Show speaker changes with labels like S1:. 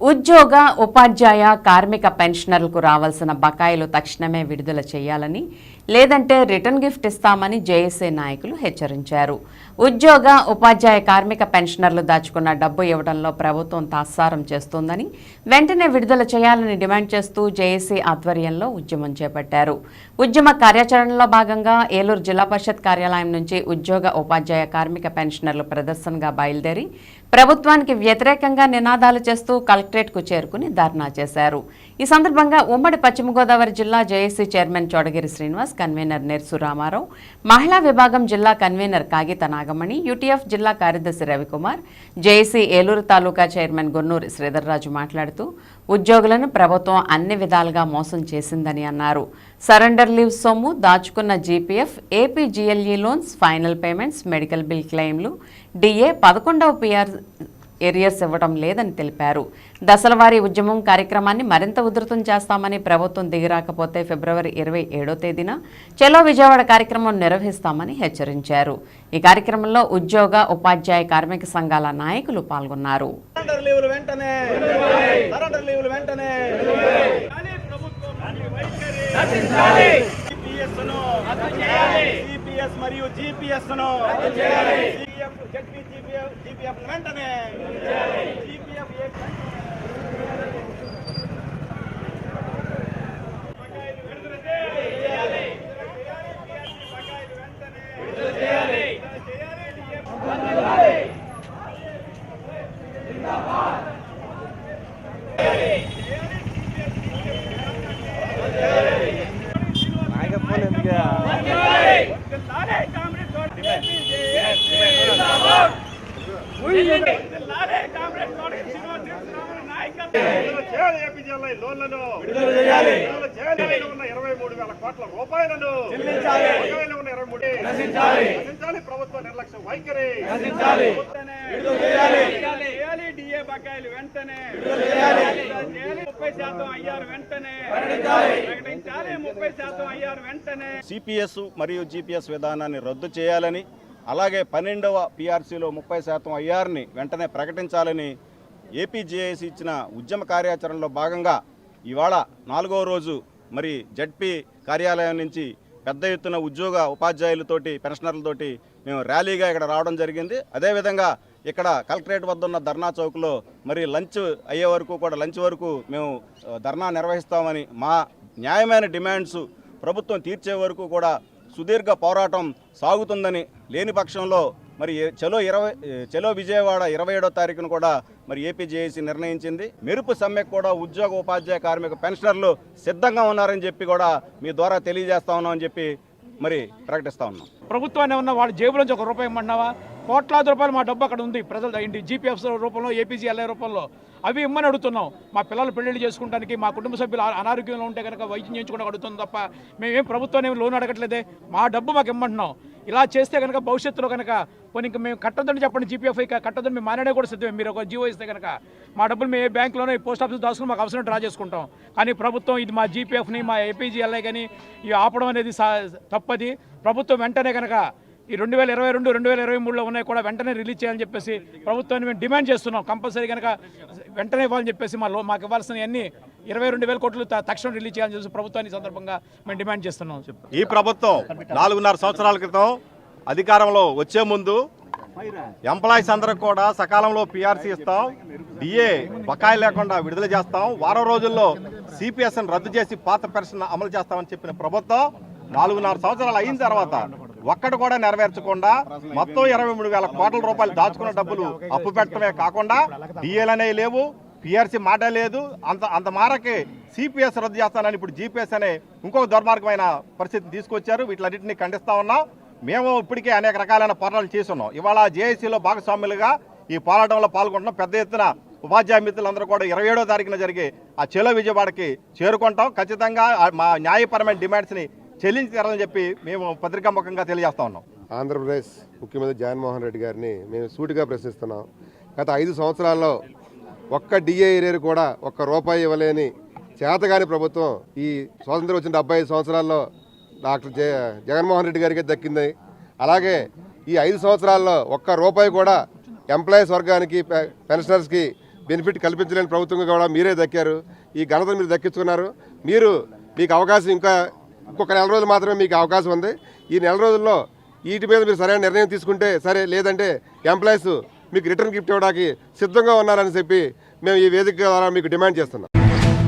S1: ఉద్యోగ ఉపాధ్యాయ కార్మిక పెన్షనర్లకు రావాల్సిన బకాయిలు తక్షణమే విడుదల చేయాలని లేదంటే రిటర్న్ గిఫ్ట్ ఇస్తామని జేఏసీ నాయకులు హెచ్చరించారు. ఉద్యోగ ఉపాధ్యాయ కార్మిక పెన్షనర్లు దాచుకున్న డబ్బు ఇవ్వడంలో ప్రభుత్వం తాత్సారం చేస్తోందని వెంటనే విడుదల చేయాలని డిమాండ్ చేస్తూ జేఏసీ ఆధ్వర్యంలో ఉద్యమం చేపట్టారు. ఉద్యమ కార్యాచరణలో భాగంగా ఏలూరు జిల్లా పరిషత్ కార్యాలయం నుంచి ఉద్యోగ ఉపాధ్యాయ కార్మిక పెన్షనర్లు ప్రదర్శనగా బయలుదేరి ప్రభుత్వానికి వ్యతిరేకంగా నినాదాలు చేస్తూ కలెక్టరేట్కు చేరుకుని ధర్నా చేశారు. ఈ సందర్భంగా ఉమ్మడి పశ్చిమ గోదావరి జిల్లా JAC chairman Chodagiri Srinivas convener Nersu Ramarao మహిళా విభాగం జిల్లా కన్వీనర్ కాగిత నాగమణి యూటీఎఫ్ జిల్లా కార్యదర్శి రవికుమార్ జేఏసీ ఏలూరు తాలూకా చైర్మన్ గున్నూరి శ్రీధర్రాజు మాట్లాడుతూ ఉద్యోగులను ప్రభుత్వం అన్ని విధాలుగా మోసం చేసిందని అన్నారు. సరెండర్ లీవ్ సొమ్ము దాచుకున్న GPF AP GLE loans final payments medical bill క్లెయిమ్లు డిఏ పదకొండవ పిఆర్ ఏరియర్స్ ఇవ్వడం లేదని తెలిపారు. దశలవారీ ఉద్యమం కార్యక్రమాన్ని మరింత ఉధృతం చేస్తామని ప్రభుత్వం దిగిరాకపోతే ఫిబ్రవరి ఇరవై ఏడో తేదీన చలో విజయవాడ కార్యక్రమం నిర్వహిస్తామని హెచ్చరించారు. ఈ కార్యక్రమంలో ఉద్యోగ ఉపాధ్యాయ కార్మిక సంఘాల నాయకులు పాల్గొన్నారు.
S2: సరెండర్ లీవులు వెంటనే. సరెండర్ లీవులు వెంటనే. జీపీఎస్ను జీపీఎస్ మరియు జీపీఎస్ జడ్పీ జీపీఎఫ్ జీపీఎఫ్ వెంటనే జీపీఎఫ్ బకాయిలు విడుదల చేయాలి బకాయిలు వెంటనే విడుదల చేయాలి లాలే కాంగ్రెస్ తోటి లాలే కాంగ్రెస్ తోటి శ్రీనివాసరావు నాయకత్వం చేయాలి ఏపీ జిల్లా లోన్లను విడుదల చేయాలి. విడుదల చేయాలి ఉన్న ఇరవై మూడు వేల కోట్ల రూపాయలను చెల్లించాలి. ఉన్న ఇరవై మూడు నశించాలి. నశించాలి. ప్రభుత్వ నిర్లక్ష్యం వైఖరి. నశించాలి. విడుదల చేయాలి. చేయాలి. డిఏ బకాయిలు వెంటనే. విడుదల చేయాలి. చేయాలి. ముప్పై శాతం అయ్యారు వెంటనే. ప్రకటించాలి. ముప్పై శాతం అయ్యారు వెంటనే.
S3: సిపిఎస్ మరియు జిపిఎస్ విధానాన్ని రద్దు చేయాలని అలాగే పన్నెండవ పీఆర్సీలో ముప్పై శాతం ఐఆర్ని వెంటనే ప్రకటించాలని ఏపీజేఏసీ ఇచ్చిన ఉద్యమ కార్యాచరణలో భాగంగా ఇవాళ నాలుగో రోజు మరి జడ్పీ కార్యాలయం నుంచి పెద్ద ఎత్తున ఉద్యోగ ఉపాధ్యాయులతోటి పెన్షనర్లతోటి మేము ర్యాలీగా ఇక్కడ రావడం జరిగింది. అదేవిధంగా ఇక్కడ కలెక్టరేట్ వద్ద ఉన్న ధర్నా చౌక్లో మరి లంచ్ అయ్యే వరకు కూడా లంచ్ వరకు మేము ధర్నా నిర్వహిస్తామని మా న్యాయమైన డిమాండ్స్ ప్రభుత్వం తీర్చే వరకు కూడా సుదీర్ఘ పోరాటం సాగుతుందని లేని పక్షంలో మరి చలో ఇరవై చలో విజయవాడ ఇరవై ఏడో తారీఖున కూడా మరి ఏపీజేఏసీ నిర్ణయించింది. మెరుపు సమ్మెకు కూడా ఉద్యోగ ఉపాధ్యాయ కార్మిక పెన్షనర్లు సిద్ధంగా ఉన్నారని చెప్పి కూడా మీ ద్వారా తెలియజేస్తా ఉన్నామని చెప్పి మరి ప్రకటిస్తా ఉన్నాం.
S4: ప్రభుత్వాన్ని ఉన్న వాళ్ళ జేబులోంచి ఒక రూపాయి ఇమ్మన్నావా కోట్లాది రూపాయలు మా డబ్బు అక్కడ ఉంది. ప్రజల ఇంటి జీపీఎఫ్ రూపంలో ఏపీజీఎల్ఐ రూపంలో. అవి ఇమ్మని అడుగుతున్నాం. మా పిల్లలు పెళ్ళిళ్ళు చేసుకోవడానికి మా కుటుంబ సభ్యులు అనారోగ్యంలో ఉంటే కనుక వైద్యం చేయించుకోవడానికి అడుగుతుంది తప్ప మేమేం ప్రభుత్వాన్ని లోన్ అడగట్లేదే. మా డబ్బు మాకు ఇమ్మంటున్నాం. ఇలా చేస్తే కనుక భవిష్యత్తులో కనుక కొన్ని ఇంక మేము కట్టొద్దని చెప్పండి జీపీఎఫ్ కట్టొద్దని మేము మానేడే కూడా సిద్ధమే. మీరు ఒక జీవో ఇస్తే కనుక మా డబ్బులు మేము ఏ బ్యాంకులోనే పోస్ట్ ఆఫీస్ దాచుకుని మాకు అవసరం డ్రా చేసుకుంటాం. కానీ ప్రభుత్వం ఇది మా జీపీఎఫ్ని మా ఏపీజీఎల్ఐ కానీ ఇవి ఆపడం అనేది సా- తప్పది. ప్రభుత్వం వెంటనే కనుక ఈ రెండు వేల ఇరవై రెండు రెండు వేల ఇరవై మూడులో ఉన్నాయి కూడా వెంటనే రిలీజ్ చేయాలని చెప్పేసి ప్రభుత్వాన్ని మేము డిమాండ్ చేస్తున్నాం. కంపల్సరీ కనుక వెంటనే ఇవ్వాలని చెప్పేసి మా లో మాకు ఇవ్వాల్సినవన్నీ ఇరవై రెండు వేల కోట్లు తక్షణం రిలీజ్ చేయాలని చెప్పేసి ప్రభుత్వాన్ని సందర్భంగా మేము డిమాండ్ చేస్తున్నాం.
S3: ఈ ప్రభుత్వం నాలుగున్నర సంవత్సరాల క్రితం అధికారంలో వచ్చే ముందు ఎంప్లాయీస్ అందరికి కూడా సకాలంలో పిఆర్సీ ఇస్తాం డిఏ బకాయి లేకుండా విడుదల చేస్తాం వారం రోజుల్లో సిపిఎస్ రద్దు చేసి పాత పెన్షన్ అమలు చేస్తామని చెప్పిన ప్రభుత్వం నాలుగున్నర సంవత్సరాలు అయిన తర్వాత ఒక్కటి కూడా నెరవేర్చకుండా మొత్తం ఇరవై మూడు వేల కోట్ల రూపాయలు దాచుకున్న డబ్బులు అప్పు పెట్టడమే కాకుండా డిఏలు అనేవి లేవు పిఆర్సీ మాట లేదు అంత అంత మారకి సిపిఎస్ రద్దు చేస్తానని ఇప్పుడు జీపీఎస్ అనే ఇంకొక దుర్మార్గమైన పరిస్థితిని తీసుకొచ్చారు. వీటిలన్నింటినీ ఖండిస్తా ఉన్నాం. మేము ఇప్పటికే అనేక రకాలైన పోరాటాలు చేస్తున్నాం. ఇవాళ జేఏసీలో భాగస్వాములుగా ఈ పోరాటంలో పాల్గొంటున్నాం పెద్ద ఎత్తున ఉపాధ్యాయ మిత్రులందరూ కూడా ఇరవై ఏడో తారీఖున జరిగే ఆ చెలో విజయవాడకి చేరుకుంటాం. ఖచ్చితంగా మా న్యాయపరమైన డిమాండ్స్ని చెల్లించి తీరాలని చెప్పి మేము పత్రికాముఖంగా తెలియజేస్తా ఉన్నాం.
S5: ఆంధ్రప్రదేశ్ ముఖ్యమంత్రి జగన్మోహన్ రెడ్డి గారిని మేము సూటిగా ప్రశ్నిస్తున్నాం. గత ఐదు సంవత్సరాల్లో ఒక్క డిఏ ఏరియర్ కూడా ఒక్క రూపాయి ఇవ్వలేని చేతగాని ప్రభుత్వం ఈ స్వాతంత్రం వచ్చిన డెబ్బై ఐదు సంవత్సరాల్లో డాక్టర్ జ జగన్మోహన్ రెడ్డి గారికి దక్కింది. అలాగే ఈ ఐదు సంవత్సరాల్లో ఒక్క రూపాయి కూడా ఎంప్లాయీస్ వర్గానికి పె- పెన్షనర్స్కి బెనిఫిట్ కల్పించలేని ప్రభుత్వం కూడా మీరే దక్కారు. ఈ ఘనత మీరు దక్కించుకున్నారు. మీరు మీకు అవకాశం ఇంకా ఇంకొక నెల రోజులు మాత్రమే మీకు అవకాశం ఉంది. ఈ నెల రోజుల్లో వీటి మీద మీరు సరైన నిర్ణయం తీసుకుంటే సరే లేదంటే ఎంప్లాయీస్ మీకు రిటర్న్ గిఫ్ట్ ఇవ్వడానికి సిద్ధంగా ఉన్నారని చెప్పి మేము ఈ వేదిక ద్వారా మీకు డిమాండ్ చేస్తున్నాం.